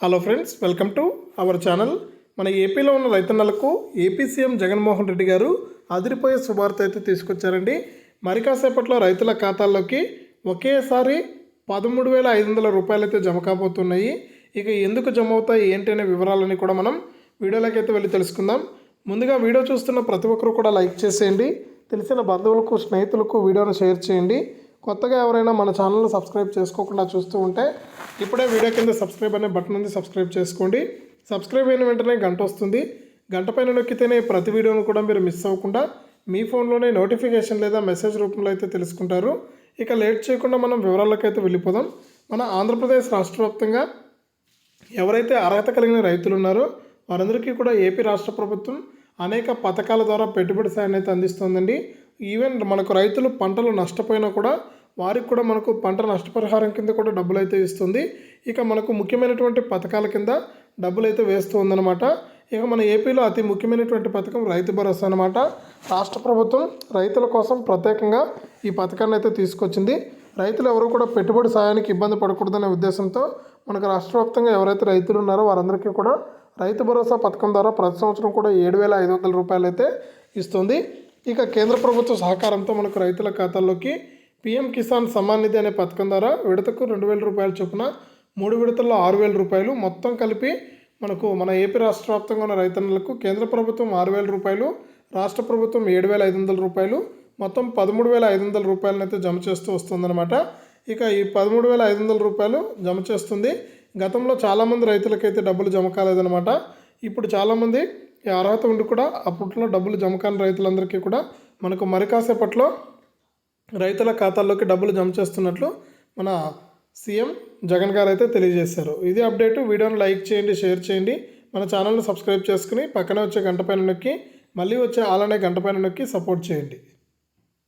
Hello friends welcome to our channel మన ఏపీలో ఉన్న రైతన్నలకు ఏపీ సీఎం జగన్మోహన్ రెడ్డి గారు అదిరిపోయే శుభార్త అయితే తీసుకొచ్చారండి. మరి కాసేపట్లో రైతుల ఖాతాల్లోకి ఒకేసారి పదమూడు వేల ఐదు వందల రూపాయలు అయితే జమ కాబోతున్నాయి. ఇక ఎందుకు జమ అవుతాయి ఏంటి అనే వివరాలని కూడా మనం వీడియోలోకి అయితే వెళ్ళి తెలుసుకుందాం. ముందుగా వీడియో చూస్తున్న ప్రతి ఒక్కరు కూడా లైక్ చేసేయండి. తెలిసిన బంధువులకు స్నేహితులకు వీడియోను షేర్ చేయండి. కొత్తగా ఎవరైనా మన ఛానల్ని సబ్స్క్రైబ్ చేసుకోకుండా చూస్తూ ఉంటే ఇప్పుడే వీడియో కింద సబ్స్క్రైబ్ అనే బటన్ ఉంది సబ్స్క్రైబ్ చేసుకోండి. సబ్స్క్రైబ్ అయిన వెంటనే గంట వస్తుంది. గంట పైన నొక్కితేనే ప్రతి వీడియోను కూడా మీరు మిస్ అవ్వకుండా మీ ఫోన్లోనే నోటిఫికేషన్ లేదా మెసేజ్ రూపంలో అయితే తెలుసుకుంటారు. ఇక లేట్ చేయకుండా మనం వివరాల్లోకి వెళ్ళిపోదాం. మన ఆంధ్రప్రదేశ్ రాష్ట్ర వ్యాప్తంగా ఎవరైతే అర్హత కలిగిన రైతులు ఉన్నారో వారందరికీ కూడా ఏపీ రాష్ట్ర ప్రభుత్వం అనేక పథకాల ద్వారా పెట్టుబడి సాయాన్ని అయితే అందిస్తుందండి. ఈవెన్ మనకు రైతులు పంటలు నష్టపోయినా కూడా వారికి కూడా మనకు పంట నష్టపరిహారం కింద కూడా డబ్బులు అయితే ఇస్తుంది. ఇక మనకు ముఖ్యమైనటువంటి పథకాల కింద డబ్బులు అయితే వేస్తూ ఉందన్నమాట ఇక మన ఏపీలో అతి ముఖ్యమైనటువంటి పథకం రైతు భరోసా అనమాట రాష్ట్ర ప్రభుత్వం రైతుల కోసం ప్రత్యేకంగా ఈ పథకాన్ని అయితే తీసుకొచ్చింది. రైతులు ఎవరు కూడా పెట్టుబడి సాయానికి ఇబ్బంది పడకూడదనే ఉద్దేశంతో మనకు రాష్ట్ర వ్యాప్తంగా ఎవరైతే రైతులు ఉన్నారో వారందరికీ కూడా రైతు భరోసా పథకం ద్వారా ప్రతి సంవత్సరం కూడా ఏడు వేల ఐదు వందల రూపాయలు అయితే ఇస్తుంది. ఇక కేంద్ర ప్రభుత్వ సహకారంతో మనకు రైతుల ఖాతాల్లోకి పీఎం కిసాన్ సమ్మాన్ నిధి అనే పథకం ద్వారా విడతకు రెండు వేల రూపాయల చొప్పున మూడు విడతల్లో ఆరు వేల రూపాయలు మొత్తం కలిపి మనకు మన ఏపీ రాష్ట్ర వ్యాప్తంగా ఉన్న రైతన్నలకు కేంద్ర ప్రభుత్వం ఆరు వేల రూపాయలు రాష్ట్ర ప్రభుత్వం ఏడు వేల ఐదు వందల రూపాయలు మొత్తం పదమూడు వేల ఐదు వందల రూపాయలను అయితే జమ చేస్తూ వస్తుందన్నమాట. ఇక ఈ పదమూడు వేల ఐదు వందల రూపాయలు జమ చేస్తుంది. గతంలో చాలామంది రైతులకైతే డబ్బులు జమ కాలేదన్నమాట. ఇప్పుడు చాలామంది ఈ అర్హత ఉండి కూడా అప్పట్లో డబ్బులు జమ కాని రైతులందరికీ కూడా మనకు మరి కాసేపట్లో రైతుల ఖాతాల్లోకి డబ్బులు జమ చేస్తున్నట్లు మన సీఎం జగన్ గారు అయితే తెలియజేశారు. ఇది అప్డేట్. వీడియోని లైక్ చేయండి షేర్ చేయండి. మన ఛానల్ని సబ్స్క్రైబ్ చేసుకుని పక్కనే వచ్చే గంట పైన నొక్కి మళ్ళీ వచ్చే ఆలనే గంట పైన నొక్కి సపోర్ట్ చేయండి.